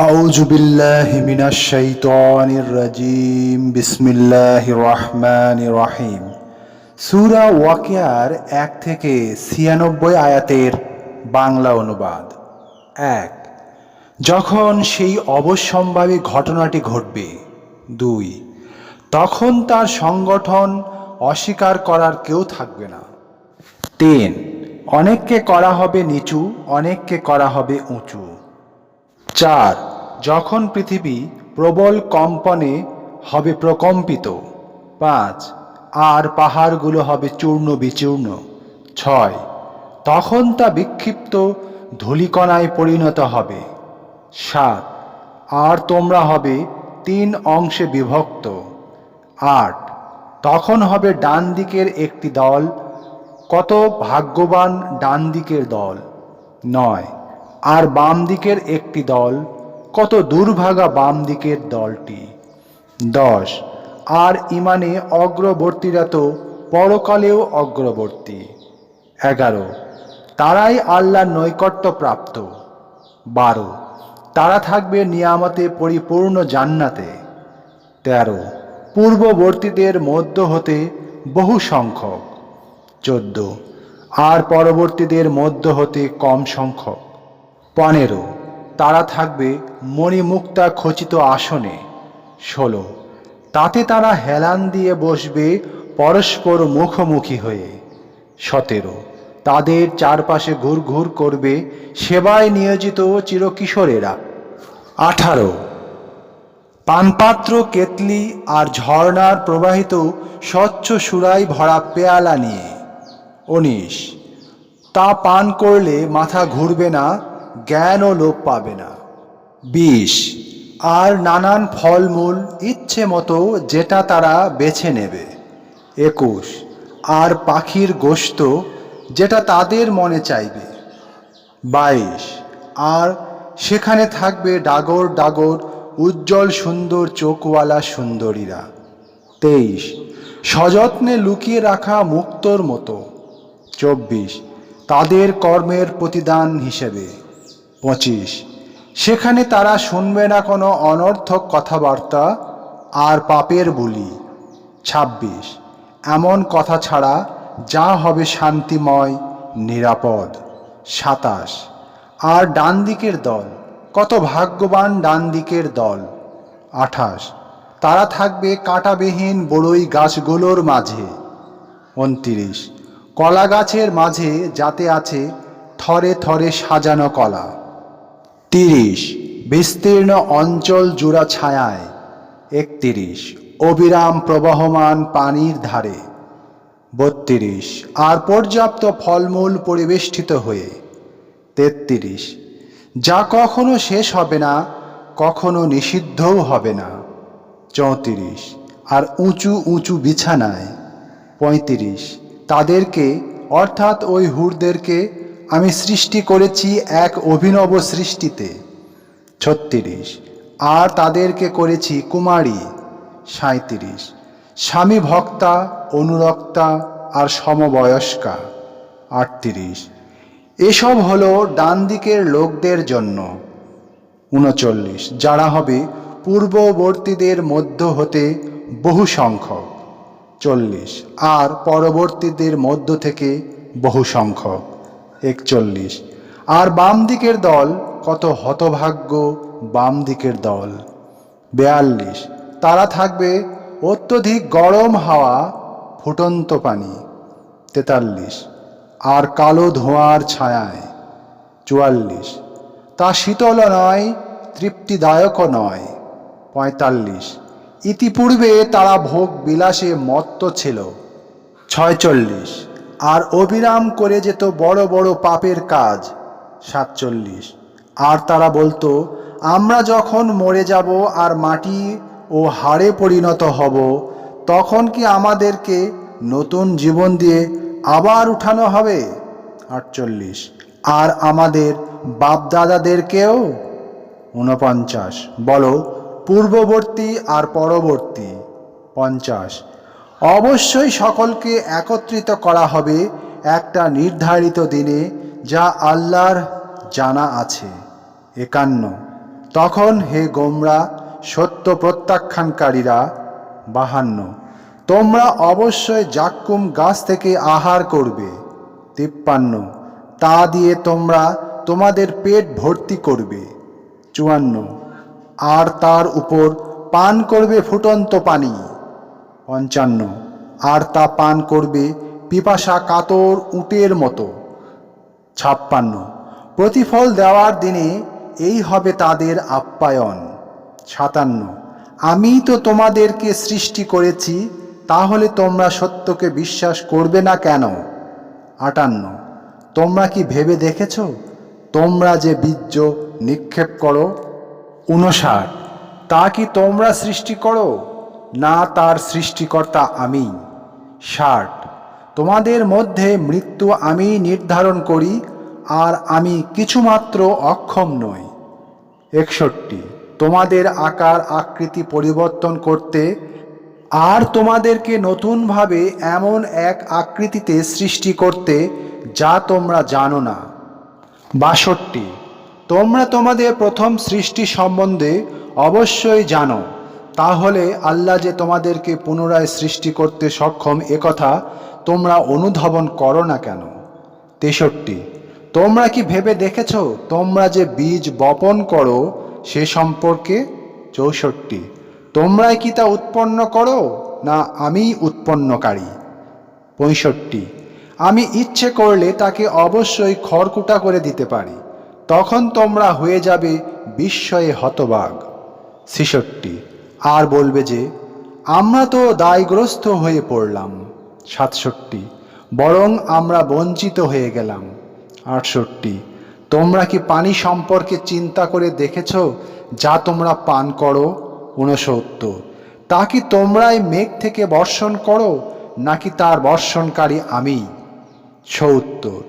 أعوذ بالله من الشيطان الرجيم بسم الله الرحمن الرحيم সূরা ওয়াকিয়ার এক থেকে ছিয়ানব্বই আয়াতের বাংলা অনুবাদ এক যখন সেই অবশ্যম্ভাবী ঘটনাটি ঘটবে দুই তখন তার সংগঠন অস্বীকার করার কেউ থাকবে না তিন অনেককে করা হবে নিচু অনেককে করা হবে উঁচু চার যখন পৃথিবী প্রবল কম্পনে হবে প্রকম্পিত, পাঁচ, আর পাহাড়গুলো হবে চূর্ণ বিচূর্ণ, ছয়, তখন তা বিক্ষিপ্ত ধূলিকণায় পরিণত হবে, সাত, আর তোমরা হবে তিন অংশে বিভক্ত, আট, তখন হবে ডান দিকের একটি দল, কত ভাগ্যবান ডান দিকের দল, নয়, আর বাম দিকের একটি দল কত দুর্ভাগা বাম দিকের দলটি। দশ, আর ইমানে অগ্রবর্তীরা তো পরকালেও অগ্রবর্তী। এগারো, তারাই আল্লাহর নৈকট্য প্রাপ্ত। বারো, তারা থাকবে নিয়ামতে পরিপূর্ণ জান্নাতে। তেরো, পূর্ববর্তীদের মধ্য হতে বহু সংখ্যক। চোদ্দ, আর পরবর্তীদের মধ্য হতে কম সংখ্যক। পনেরো তারা থাকবে মণিমুক্তা খচিত আসনে। ষোলো। তাতে তারা হেলান দিয়ে বসবে পরস্পর মুখোমুখি হয়ে। সতেরো। তাদের চারপাশে ঘুরঘুর করবে সেবায় নিয়োজিত চিরকিশোরেরা। আঠারো। পানপাত্র, কেতলি আর ঝর্ণার প্রবাহিত স্বচ্ছ সুরাই ভরা পেয়ালা নিয়ে। উনিশ। তা পান করলে মাথা ঘুরবে না জ্ঞানও লোপ পাবে না। বিশ আর নানান ফলমূল ইচ্ছে মতো যেটা তারা বেছে নেবে। একুশ আর পাখির গোস্ত যেটা তাদের মনে চাইবে। বাইশ আর সেখানে থাকবে ডাগর ডাগর, উজ্জ্বল সুন্দর চোখওয়ালা সুন্দরীরা। তেইশ সযত্নে লুকিয়ে রাখা মুক্তর মতো। চব্বিশ তাদের কর্মের প্রতিদান হিসেবে। পঁচিশ। সেখানে তারা শুনবে না কোনো অনর্থক কথাবার্তা আর পাপের বুলি। ছাব্বিশ। এমন কথা ছাড়া যা হবে শান্তিময়, নিরাপদ। সাতাশ। আর ডান দিকের দল, কত ভাগ্যবান ডান দিকের দল। আঠাশ। তারা থাকবে কাঁটাবিহীন বড়ই গাছগুলোর মাঝে। উনতিরিশ। কলা গাছের মাঝে যাতে আছে থরে থরে সাজানো কলা। তিরিশ। বিস্তীর্ণ অঞ্চল জুড়া ছায়ায়, একতিরিশ। অবিরাম প্রবহমান পানির ধারে, বত্রিশ। আর পর্যাপ্ত ফলমূল পরিবেষ্টিত হয়ে, তেত্রিশ। যা কখনো শেষ হবে না, কখনো নিষিদ্ধও হবে না, চৌত্রিশ। আর উঁচু উঁচু বিছানায়, পঁয়ত্রিশ। তাদেরকে, অর্থাৎ ওই হুরদেরকে আমি সৃষ্টি করেছি এক অভিনব সৃষ্টিতে। ছত্রিশ। আর তাদেরকে করেছি কুমারী। সাঁত্রিশ স্বামী ভক্তা, অনুরক্তা আর সমবয়স্কা। আটত্রিশ। এসব হলো ডান দিকের লোকদের জন্য। উনচল্লিশ। যারা হবে পূর্ববর্তীদের মধ্য হতে বহু সংখ্যক চল্লিশ। আর পরবর্তীদের মধ্য থেকে বহু সংখ্যক একচল্লিশ। আর বাম দিকের দল কত হতভাগ্য, বাম দিকের দল। বেয়াল্লিশ। তারা থাকবে অত্যধিক গরম হাওয়া, ফুটন্ত পানি। তেতাল্লিশ। আর কালো ধোঁয়ার ছায়ায়। চুয়াল্লিশ। তা শীতল নয়, তৃপ্তিদায়কও নয়। পঁয়তাল্লিশ। ইতিপূর্বে তারা ভোগ বিলাসে মত্ত ছিল। ছয়চল্লিশ। আর অবিরাম করে যেত বড় বড় পাপের কাজ। সাতচল্লিশ। আর তারা বলতো, আমরা যখন মরে যাব আর মাটি ও হাড়ে পরিণত হব, তখন কি আমাদেরকে নতুন জীবন দিয়ে আবার উঠানো হবে? আটচল্লিশ। আর আমাদের বাপদাদাদেরকেও? ঊনপঞ্চাশ। বলো, পূর্ববর্তী আর পরবর্তী? পঞ্চাশ। অবশ্যই সকলকে একত্রিত করা হবে একটা নির্ধারিত দিনে যা আল্লাহর জানা আছে। একান্ন। তখন হে গোমরা, সত্য প্রত্যাখ্যানকারীরা, বাহান্ন। তোমরা অবশ্যই জাক্কুম গাছ থেকে আহার করবে। তিপ্পান্ন। তা দিয়ে তোমরা তোমাদের পেট ভর্তি করবে। চুয়ান্ন। আর তার উপর পান করবে ফুটন্ত পানি। পঞ্চান্ন। আর তা পান করবে পিপাসা কাতর উটের মতো। ছাপ্পান্ন। প্রতিফল দেওয়ার দিনে এই হবে তাদের আপ্যায়ন। সাতান্ন। আমি তো তোমাদেরকে সৃষ্টি করেছি, তাহলে তোমরা সত্যকে বিশ্বাস করবে না কেন? আটান্ন। তোমরা কি ভেবে দেখেছ? তোমরা যে বীর্য নিক্ষেপ করো। উনষাট তা কি তোমরা সৃষ্টি করো? না তার সৃষ্টিকর্তা আমি। ষাট। তোমাদের মধ্যে মৃত্যু আমি নির্ধারণ করি, আর আমি কিছুমাত্র অক্ষম নই। একষট্টি। তোমাদের আকার আকৃতি পরিবর্তন করতে, আর তোমাদেরকে নতুনভাবে এমন এক আকৃতিতে সৃষ্টি করতে, যা তোমরা জানো না। বাষট্টি। তোমরা তোমাদের প্রথম সৃষ্টি সম্বন্ধে অবশ্যই জানো। তাহলে আল্লাহ যে তোমাদেরকে পুনরায় সৃষ্টি করতে সক্ষম একথা তোমরা অনুধাবন করো না কেন? তেষট্টি, তোমরা কি ভেবে দেখেছ? তোমরা যে বীজ বপন করো, সে সম্পর্কে? চৌষট্টি, তোমরাই কি তা উৎপন্ন করো, না আমি উৎপন্নকারী? পঁয়ষট্টি, আমি ইচ্ছে করলে তাকে অবশ্যই খড়কুটা করে দিতে পারি, তখন তোমরা হয়ে যাবে বিস্ময়ে হতবাগ ছেষট্টি আর বলবে যে, আমরা তো দায়গ্রস্ত হয়ে পড়লাম। সাতষট্টি, বরং আমরা বঞ্চিত হয়ে গেলাম। আটষট্টি, তোমরা কি পানি সম্পর্কে চিন্তা করে দেখেছ যা তোমরা পান করো? ঊনসত্তর, তা কি তোমরাই মেঘ থেকে বর্ষণ করো, নাকি তার বর্ষণকারী আমি? সত্তর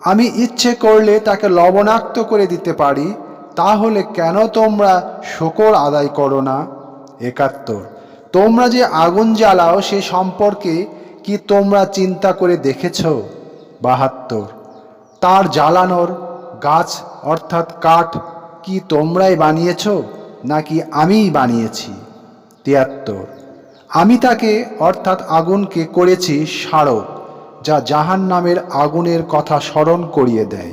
আমি ইচ্ছে করলে তাকে লবণাক্ত করে দিতে পারি, তাহলে কেন তোমরা শকর আদায় করো না? একাত্তর। তোমরা যে আগুন জ্বালাও, সে সম্পর্কে কি তোমরা চিন্তা করে দেখেছ? বাহাত্তর। তার জ্বালানোর গাছ, অর্থাৎ কাঠ, কি তোমরাই বানিয়েছ, নাকি আমিই বানিয়েছি? তিয়াত্তর। আমি তাকে, অর্থাৎ আগুনকে করেছি স্মারক, যা জাহান নামের আগুনের কথা স্মরণ করিয়ে দেয়।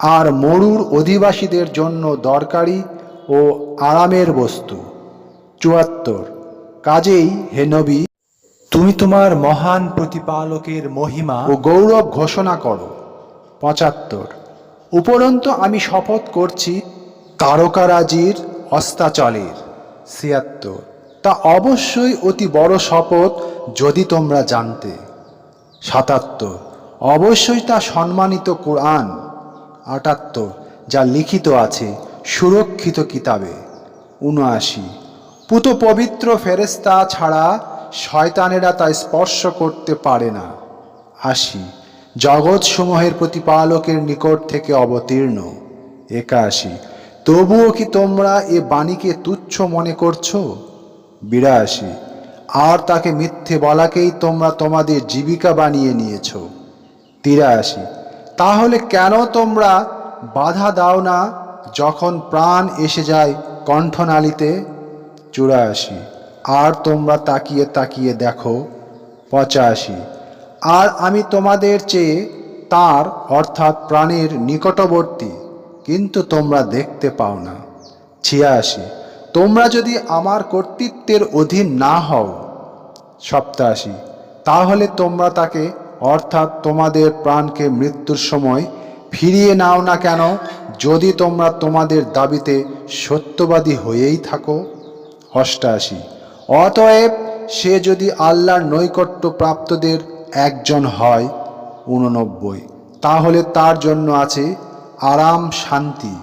আর মরুর অধিবাসীদের জন্য দরকারি ও আরামের বস্তু। চুয়াত্তর। কাজেই হে নবী, তুমি তোমার মহান প্রতিপালকের মহিমা ও গৌরব ঘোষণা করো। পঁচাত্তর। উপরন্ত আমি শপথ করছি তারকারাজির অস্তাচলের ছিয়াত্তর। তা অবশ্যই অতি বড় শপথ যদি তোমরা জানতে। সাতাত্তর। অবশ্যই তা সম্মানিত কোরআন। আটাত্তর। যা লিখিত আছে সুরক্ষিত কিতাবে। উনআশি। পুত পবিত্র ফেরেস্তা ছাড়া শয়তানেরা তা স্পর্শ করতে পারে না। আশি জগৎসমূহের প্রতিপালকের নিকট থেকে অবতীর্ণ। একাশি, তবুও কি তোমরা এ বাণীকে তুচ্ছ মনে করছ? বিরাশি, আর তাকে মিথ্যে বলাকেই তোমরা তোমাদের জীবিকা বানিয়ে নিয়েছ। তিরাশি, তাহলে কেন তোমরা বাধা দাও না যখন প্রাণ এসে যায় কণ্ঠনালীতে? চুরাশি। আর তোমরা তাকিয়ে তাকিয়ে দেখো, পঁচাশি। আর আমি তোমাদের চেয়ে তার, অর্থাৎ প্রাণের নিকটবর্তী, কিন্তু তোমরা দেখতে পাও না। ছিয়াশি। তোমরা যদি আমার কর্তৃত্বের অধীন না হও, সপ্তাশি। তাহলে তোমরা তাকে, অর্থাৎ তোমাদের প্রাণকে মৃত্যুর সময় ফিরিয়ে নাও না কেন, যদি তোমরা তোমাদের দাবিতে সত্যবাদী হয়েই থাকো? অষ্টাশি। অতএব সে যদি আল্লাহর নৈকট্য প্রাপ্তদের একজন হয় উননব্বই তাহলে তার জন্য আছে আরাম, শান্তি,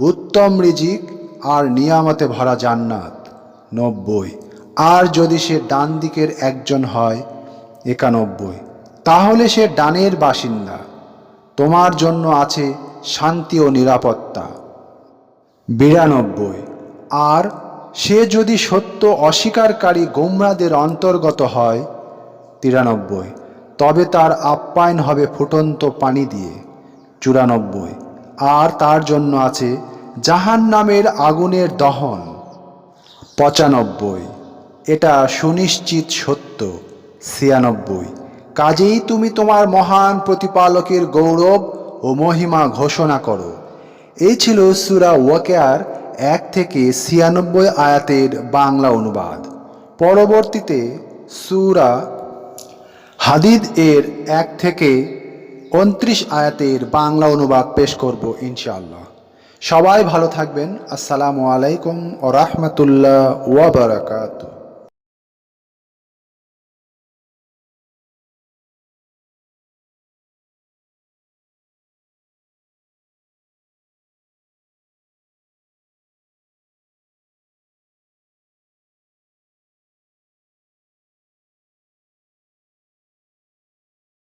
উত্তম রিজিক আর নিয়ামতে ভরা জান্নাত, নব্বই। আর যদি সে ডান দিকের একজন হয়, একানব্বই। তাহলে সে ডানের বাসিন্দা। তোমার জন্য আছে শান্তি ও নিরাপত্তা। বিরানব্বই। আর সে যদি সত্য অস্বীকারী গোমরাদের অন্তর্গত হয়, তিরানব্বই, তবে তার আপ্যায়ন হবে ফুটন্ত পানি দিয়ে। চুরানব্বই, আর তার জন্য আছে জাহান নামের আগুনের দহন। পঁচানব্বই, এটা সুনিশ্চিত সত্য। ছিয়ানব্বই, কাজেই তুমি তোমার মহান প্রতিপালকের গৌরব ও মহিমা ঘোষণা করো। এই ছিল সুরা ওয়াকেয়ার এক থেকে ছিয়ানব্বই আয়াতের বাংলা অনুবাদ। পরবর্তীতে সুরা হাদিদ এর এক থেকে উনত্রিশ আয়াতের বাংলা অনুবাদ পেশ করব ইনশাআল্লাহ। সবাই ভালো থাকবেন। আসসালামু আলাইকুম ও রহমতুল্লাহ ওয়াবারাকাতুহ